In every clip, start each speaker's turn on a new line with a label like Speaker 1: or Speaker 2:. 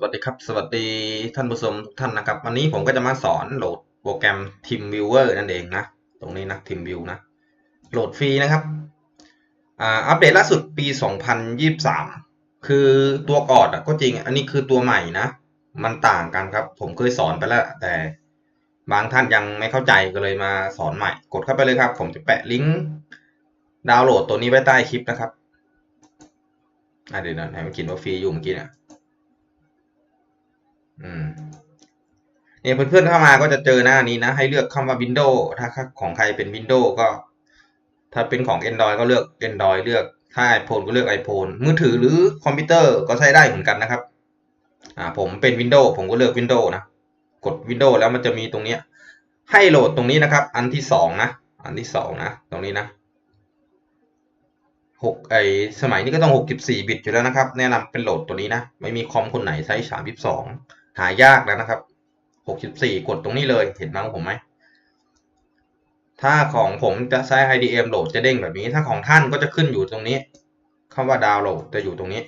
Speaker 1: สวัสดีครับ สวัสดีท่านผู้ชมทุกท่านนะครับ วันนี้ผมก็จะมาสอนโหลดโปรแกรม TeamViewer นั่นเองนะ ตรงนี้นะ TeamView นะ โหลดฟรีนะครับอัปเดตล่าสุดปี 2023 คือตัวกอนอะก็จริง อันนี้คือตัวใหม่นะ มันต่างกันครับ ผมเคยสอนไปแล้ว แต่บางท่านยังไม่เข้าใจก็เลยมาสอนใหม่ กดเข้าไปเลยครับ ผมจะแปะลิงก์ดาวน์โหลดตัวนี้ไว้ใต้คลิปนะครับอะเดี๋ยวนะให้มันกินว่าฟรีอยู่เมื่อกี้เนี่ย อืมเนี่ยเพื่อนๆเข้ามาก็จะเจอหน้านี้นะ ให้เลือกคำว่า Windows ถ้าของใครเป็น Windows ก็ ถ้าเป็นของ Android ก็เลือก Android เลือก ถ้า iPhone ก็เลือก iPhone มือถือหรือคอมพิวเตอร์ก็ใช้ได้เหมือนกันนะครับ อ่า ผมเป็น Windows ผมก็เลือก Windows นะ กด Windows แล้วมันจะมีตรงนี้ ให้โหลดตรงนี้นะครับ อันที่สองนะ อันที่สองนะ ตรงนี้นะหกไอสมัยนี้ก็ต้องหกสิบสี่บิตอยู่แล้วนะครับ แนะนำเป็นโหลดตัวนี้นะ ไม่มีคอมคนไหนใช้สามสิบสอง หายากแล้วนะครับหกสิบสี่กดตรงนี้เลยเห็นมั้งผมไหม ถ้าของผมจะใช้ IDM โหลดจะเด้งแบบนี้ ถ้าของท่านก็จะขึ้นอยู่ตรงนี้คำว่าดาวน์โหลดจะอยู่ตรงนี้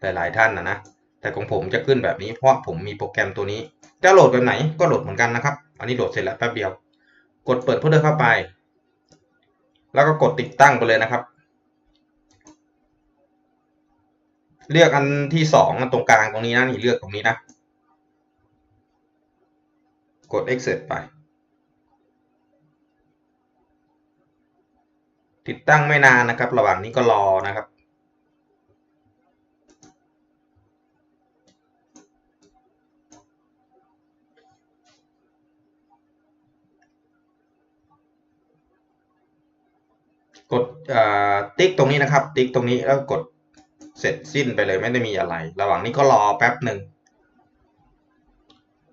Speaker 1: แต่หลายท่านนะนะแต่ของผมจะขึ้นแบบนี้เพราะผมมีโปรแกรมตัวนี้ จะโหลดแบบไหนก็โหลดเหมือนกันนะครับ อันนี้โหลดเสร็จแล้วแป๊บเดียว กดเปิดเพื่อเดินเข้าไป แล้วก็กดติดตั้งไปเลยนะครับ เลือกอันที่สองตรงกลางตรงนี้นะนี่เลือกตรงนี้นะ กด exit ไป ติดตั้งไม่นานนะครับ ระหว่างนี้ก็รอนะครับ กดติ๊กตรงนี้นะครับ ติ๊กตรงนี้แล้วกดเสร็จสิ้นไปเลยไม่ได้มีอะไร ระหว่างนี้ก็รอแป๊บหนึ่ง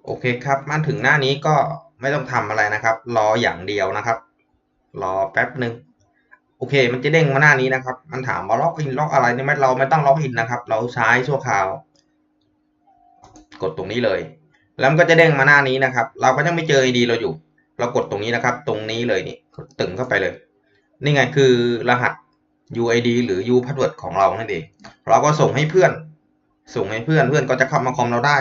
Speaker 1: โอเคครับ มาถึงหน้านี้ก็ไม่ต้องทำอะไรนะครับ รออย่างเดียวนะครับ รอแป๊บหนึ่งโอเค มันจะเด้งมาหน้านี้นะครับ มันถามว่าล็อกอินล็อกอะไรเนี่ยไม่เราไม่ต้องล็อกอินนะครับ เราใช้ชั่วคราว กดตรงนี้เลย แล้วมันก็จะเด้งมาหน้านี้นะครับ เราก็ยังไม่เจอ ID เราอยู่ เรากดตรงนี้นะครับ ตรงนี้เลยนี่กดตึงเข้าไปเลย นี่ไงคือรหัส UID หรือ U password ของเรานั่นเอง เราก็ส่งให้เพื่อน ส่งให้เพื่อนเพื่อนก็จะเข้ามาคอมเราได้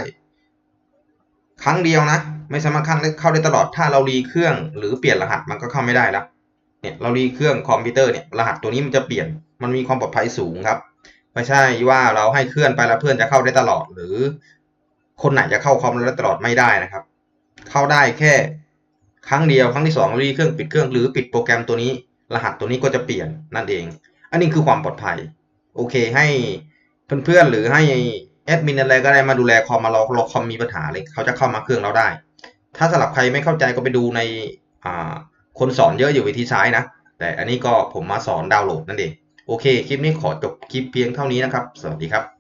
Speaker 1: ครั้งเดียวนะ ไม่สามารถเข้าได้ตลอดถ้าเรารีเครื่องหรือเปลี่ยนรหัสมันก็เข้าไม่ได้แล้วเนี่ยเรารีเครื่องคอมพิวเตอร์เนี่ยรหัสตัวนี้มันจะเปลี่ยนมันมีความปลอดภัยสูงครับ ไม่ใช่ว่าเราให้เคลื่อนไปแล้วเพื่อนจะเข้าได้ตลอด หรือคนไหนจะเข้าคอมเราได้ตลอดไม่ได้นะครับ เข้าได้แค่ครั้งเดียวครั้งที่สองรีเครื่องปิดเครื่องหรือปิดโปรแกรมตัวนี้ รหัสตัวนี้ก็จะเปลี่ยนนั่นเอง อันนี้คือความปลอดภัย โอเคให้เพื่อนๆหรือให้ แอดมินอะไรก็ได้มาดูแลคอมมาล็อกล็อกคอมมีปัญหาเลยเขาจะเข้ามาเครื่องเราได้ ถ้าสำหรับใครไม่เข้าใจก็ไปดูในคนสอนเยอะอยู่วิธีใช้นะ แต่อันนี้ก็ผมมาสอนดาวน์โหลดนั่นเอง โอเค คลิปนี้ขอจบคลิปเพียงเท่านี้นะครับ สวัสดีครับ